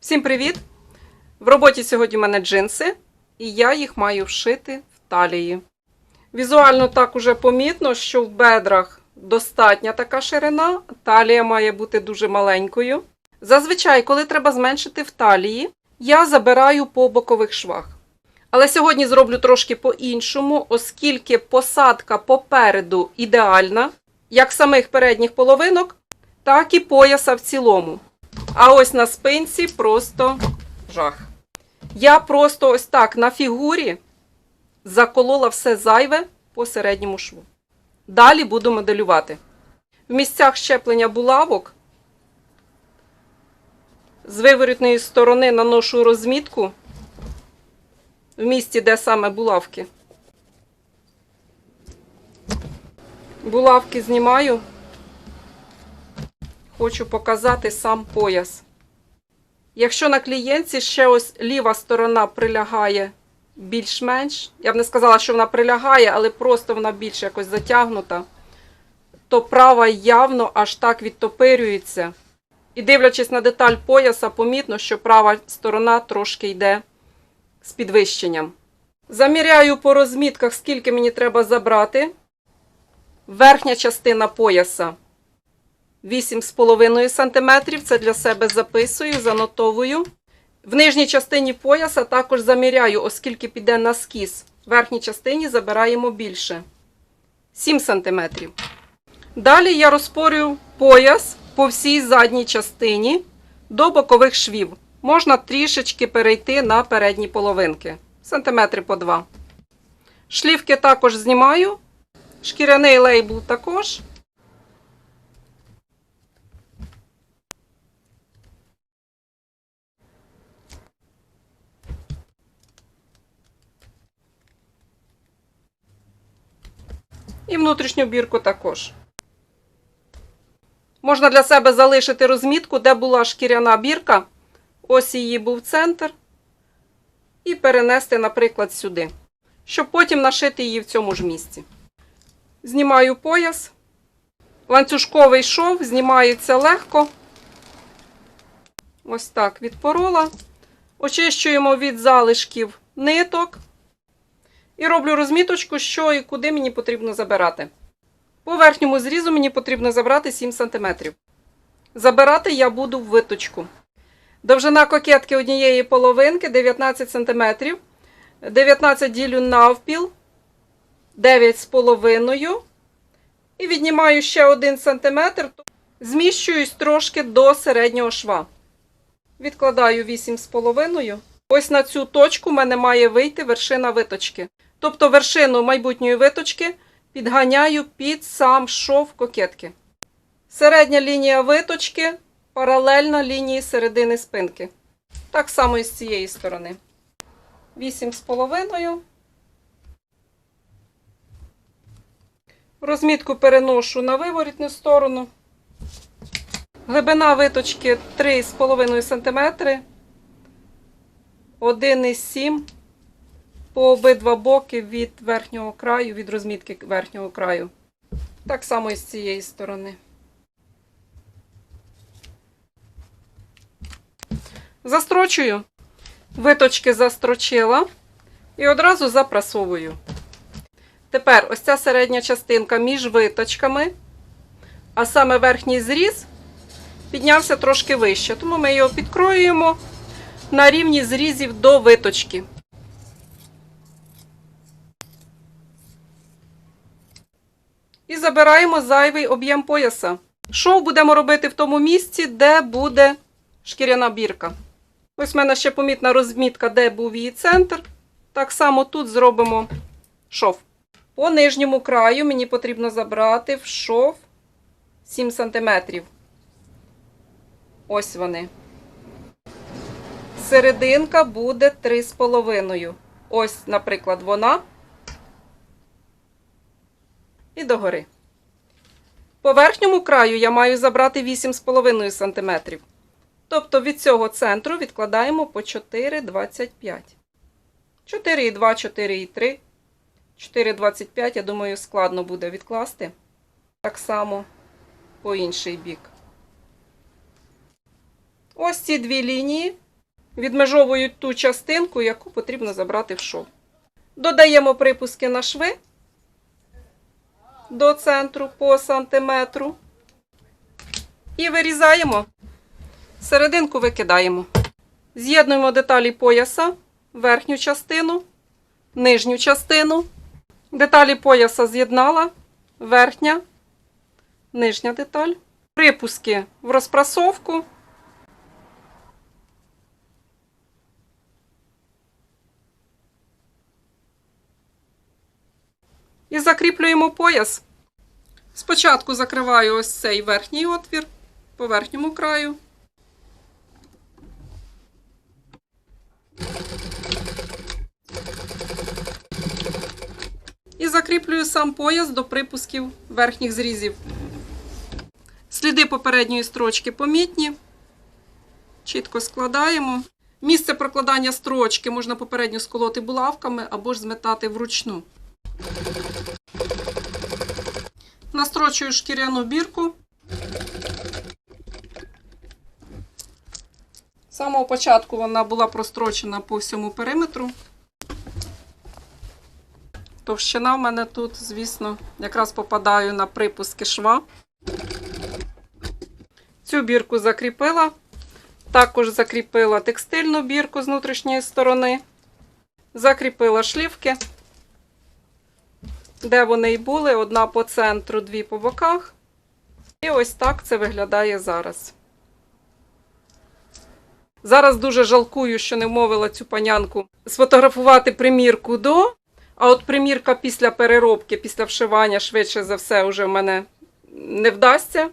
Всім привіт! В роботі сьогодні в мене джинси, і я їх маю вшити в талії. Візуально так уже помітно, що в бедрах достатня така ширина, талія має бути дуже маленькою. Зазвичай, коли треба зменшити в талії, я забираю по бокових швах. Але сьогодні зроблю трошки по-іншому, оскільки посадка попереду ідеальна, як самих передніх половинок, так і пояса в цілому. А ось на спинці просто жах. Я просто ось так на фігурі заколола все зайве по середньому шву. Далі буду моделювати. В місцях щеплення булавок з виворітної сторони наношу розмітку в місці, де саме булавки. Булавки знімаю. Хочу показати сам пояс. Якщо на клієнтці ще ось ліва сторона прилягає більш-менш, я б не сказала, що вона прилягає, але просто вона більш якось затягнута, то права явно аж так відтопирюється. І дивлячись на деталь пояса, помітно, що права сторона трошки йде з підвищенням. Заміряю по розмітках, скільки мені треба забрати. Верхня частина пояса 8,5 см. Це для себе записую, занотовую. В нижній частині пояса також заміряю, оскільки піде на скіз. В верхній частині забираємо більше 7 см. Далі я розпорюю пояс по всій задній частині до бокових швів. Можна трішечки перейти на передні половинки. Сантиметри по 2. Шлівки також знімаю. Шкіряний лейбл також. І внутрішню бірку також. Можна для себе залишити розмітку, де була шкіряна бірка. Ось її був центр. І перенести, наприклад, сюди, щоб потім нашити її в цьому ж місці. Знімаю пояс. Ланцюжковий шов знімається легко. Ось так відпорола. Очищуємо від залишків ниток. І роблю розміточку, що і куди мені потрібно забирати. По верхньому зрізу мені потрібно забрати 7 см. Забирати я буду в виточку. Довжина кокетки однієї половинки 19 см. 19 ділю навпіл, 9,5 І віднімаю ще 1 см, зміщуюсь трошки до середнього шва. Відкладаю 8,5. Ось на цю точку в мене має вийти вершина виточки. Тобто вершину майбутньої виточки підганяю під сам шов кокетки. Середня лінія виточки паралельна лінії середини спинки. Так само і з цієї сторони. 8,5. Розмітку переношу на виворітну сторону. Глибина виточки 3,5 см. 1,7 по обидва боки від верхнього краю, від розмітки верхнього краю. Так само і з цієї сторони. Застрочую. Виточки застрочила і одразу запрасовую. Тепер ось ця середня частинка між виточками, а саме верхній зріз піднявся трошки вище, тому ми його підкроюємо на рівні зрізів до виточки. І забираємо зайвий об'єм пояса. Шов будемо робити в тому місці, де буде шкіряна бірка. Ось в мене ще помітна розмітка, де був її центр. Так само тут зробимо шов. По нижньому краю мені потрібно забрати в шов 7 см. Ось вони. Серединка буде 3,5. Ось, наприклад, вона. І догори. По верхньому краю я маю забрати 8,5 см. Тобто від цього центру відкладаємо по 4,25. 4,2, 4,3, 4,25, я думаю, складно буде відкласти. Так само по інший бік. Ось ці дві лінії відмежовують ту частинку, яку потрібно забрати в шов. Додаємо припуски на шви до центру по сантиметру. І вирізаємо. Серединку викидаємо. З'єднуємо деталі пояса, верхню частину, нижню частину. Деталі пояса з'єднала, верхня, нижня деталь. Припуски в розпрасовку. І закріплюємо пояс. Спочатку закриваю ось цей верхній отвір по верхньому краю. І закріплюю сам пояс до припусків верхніх зрізів. Сліди попередньої строчки помітні. Чітко складаємо. Місце прокладання строчки можна попередньо сколоти булавками або ж зметати вручну. Настрочую шкіряну бірку. З самого початку вона була прострочена по всьому периметру. Товщина в мене тут, звісно, якраз попадаю на припуски шва. Цю бірку закріпила. Також закріпила текстильну бірку з внутрішньої сторони. Закріпила шлівки, де вони й були. Одна по центру, дві по боках. І ось так це виглядає зараз. Зараз дуже жалкую, що не вмовила цю панянку сфотографувати примірку до. А от примірка після переробки, після вшивання, швидше за все, вже в мене не вдасться.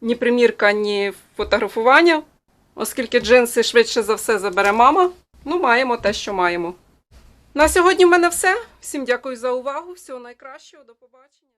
Ні примірка, ні фотографування, оскільки джинси швидше за все забере мама. Ну, маємо те, що маємо. На сьогодні в мене все. Всім дякую за увагу. Всього найкращого. До побачення.